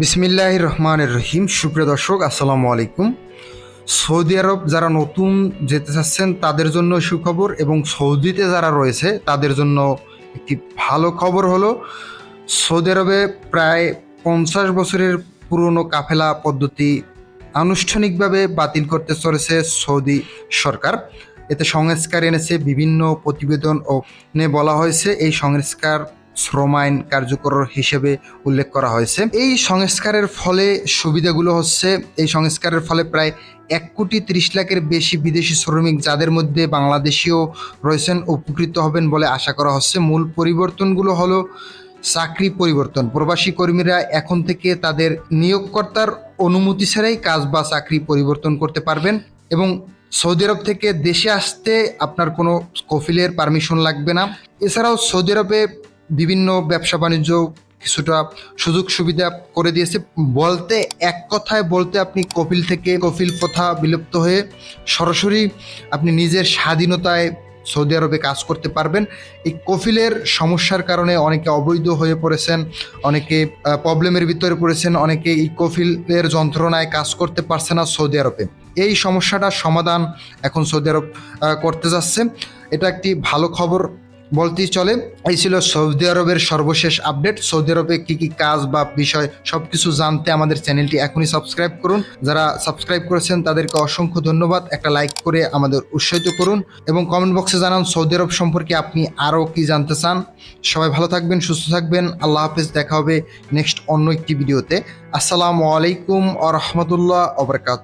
বিসমিল্লাহ রহমানের রহিম। সুপ্রিয় দর্শক, আসসালামু আলাইকুম। সৌদি আরব যারা নতুন যেতে চাচ্ছেন, তাদের জন্য সুখবর এবং সৌদিতে যারা রয়েছে, তাদের জন্য একটি ভালো খবর হলো, সৌদি আরবে প্রায় পঞ্চাশ বছরের পুরনো কাফেলা পদ্ধতি আনুষ্ঠানিকভাবে বাতিল করতে চলেছে সৌদি সরকার। এতে সংস্কার এনেছে বিভিন্ন প্রতিবেদন ও বলা হয়েছে, এই সংস্কার শ্রম আইন কার্যকর হিসেবে উল্লেখ করা হয়েছে। এই সংস্কারের ফলে সুবিধাগুলো হচ্ছে, এই সংস্কারের ফলে প্রায় এক কোটি ত্রিশ লাখের বেশি বিদেশি শ্রমিক যাদের মধ্যে বাংলাদেশিও রয়েছেন, উপকৃত হবেন বলে আশা করা হচ্ছে। মূল পরিবর্তনগুলো হলো চাকরি পরিবর্তন। প্রবাসী কর্মীরা এখন থেকে তাদের নিয়োগকর্তার অনুমতি ছাড়াই কাজ বা চাকরি পরিবর্তন করতে পারবেন এবং সৌদি আরব থেকে দেশে আসতে আপনার কোনো কফিলের পারমিশন লাগবে না। এছাড়াও সৌদি আরবে বিভিন্ন ব্যবসা বাণিজ্য কিছুটা সুযোগ সুবিধা করে দিয়েছে। বলতে, এক কথায় বলতে আপনি কপিল থেকে কপিল প্রথা বিলুপ্ত হয়ে সরাসরি আপনি নিজের স্বাধীনতায় সৌদি আরবে কাজ করতে পারবেন। এই কফিলের সমস্যার কারণে অনেকে অবৈধ হয়ে পড়েছেন, অনেকে প্রবলেমের ভিতরে পড়েছেন, অনেকে এই কফিলের যন্ত্রণায় কাজ করতে পারছে না সৌদি আরবে। এই সমস্যাটার সমাধান এখন সৌদি আরব করতে যাচ্ছে। এটা একটি ভালো খবর। বলতেই চলে, এই ছিল সৌদি আরবের সর্বশেষ আপডেট। সৌদি আরবে কি কি কাজ বা বিষয় সবকিছু জানতে আমাদের চ্যানেলটি এখনই সাবস্ক্রাইব করুন। যারা সাবস্ক্রাইব করেছেন, তাদেরকে অসংখ্য ধন্যবাদ। একটা লাইক করে আমাদের উৎসাহিত করুন এবং কমেন্ট বক্সে জানান সৌদি আরব সম্পর্কে আপনি আরও কি জানতে চান। সবাই ভালো থাকবেন, সুস্থ থাকবেন। আল্লাহ হাফিজ। দেখা হবে নেক্সট অন্য একটি ভিডিওতে। আসসালামু আলাইকুম আ রহমতুল্লাহ ওবরকাত